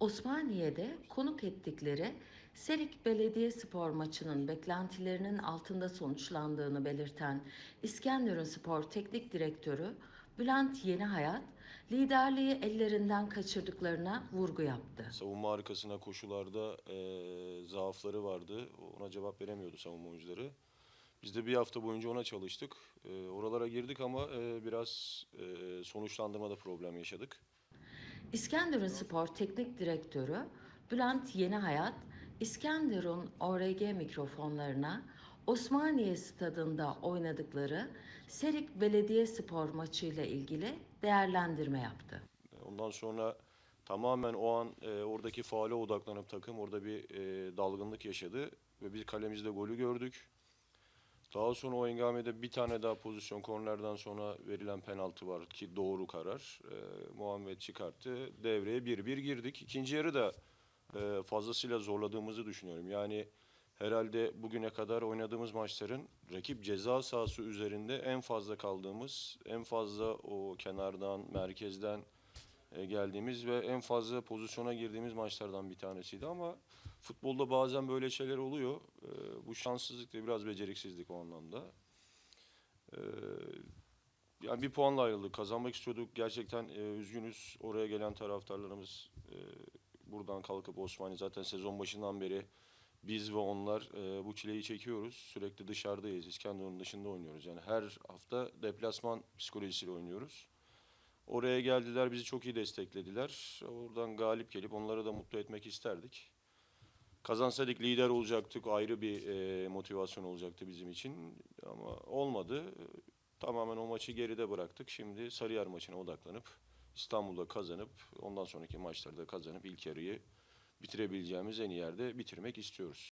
Osmaniye'de konuk ettikleri Serik Belediyespor maçının beklentilerinin altında sonuçlandığını belirten İskenderun Spor Teknik Direktörü Bülent Yenihayat, liderliği ellerinden kaçırdıklarına vurgu yaptı. Savunma arkasına koşularda eee zaafları vardı. Ona cevap veremiyordu savunma oyuncuları. Biz de bir hafta boyunca ona çalıştık. Eee, oralara girdik ama eee, biraz eee, sonuçlandırmada problem yaşadık. İskenderun Spor Teknik Direktörü Bülent Yenihayat, İskenderun ORG mikrofonlarına Osmaniye Stadında oynadıkları Serik Belediyespor maçıyla ilgili değerlendirme yaptı. Ondan sonra tamamen o an eee, oradaki faale odaklanıp takım orada bir eee, dalgınlık yaşadı ve biz kalemizde golü gördük. Daha sonra o engamede bir tane daha pozisyon kornerden sonra verilen penaltı var ki doğru karar. Eee, Muhammed çıkarttı. Devreye 1-1 girdik. İkinci yarı da eee, fazlasıyla zorladığımızı düşünüyorum. Yani herhalde bugüne kadar oynadığımız maçların rakip ceza sahası üzerinde en fazla kaldığımız, en fazla o kenardan, merkezden e, geldiğimiz ve en fazla pozisyona girdiğimiz maçlardan bir tanesiydi ama futbolda bazen böyle şeyler oluyor. E, bu şanssızlık ve biraz beceriksizlik o anlamda. E, yani bir puanla ayrıldık. Kazanmak istiyorduk. Gerçekten e, üzgünüz. Oraya gelen taraftarlarımız e, buradan kalkıp Osmaniye zaten sezon başından beri biz ve onlar e, bu çileyi çekiyoruz. Sürekli dışarıdayız. İskenderun dışında oynuyoruz. Yani her hafta deplasman psikolojisiyle oynuyoruz. Oraya geldiler, bizi çok iyi desteklediler. Oradan galip gelip onları da mutlu etmek isterdik. Kazansaydık lider olacaktık, ayrı bir e, motivasyon olacaktı bizim için. Ama olmadı. Tamamen o maçı geride bıraktık. Şimdi Sarıyer maçına odaklanıp İstanbul'da kazanıp ondan sonraki maçlarda kazanıp ilk yarıyı bitirebileceğimiz en iyi yerde bitirmek istiyoruz.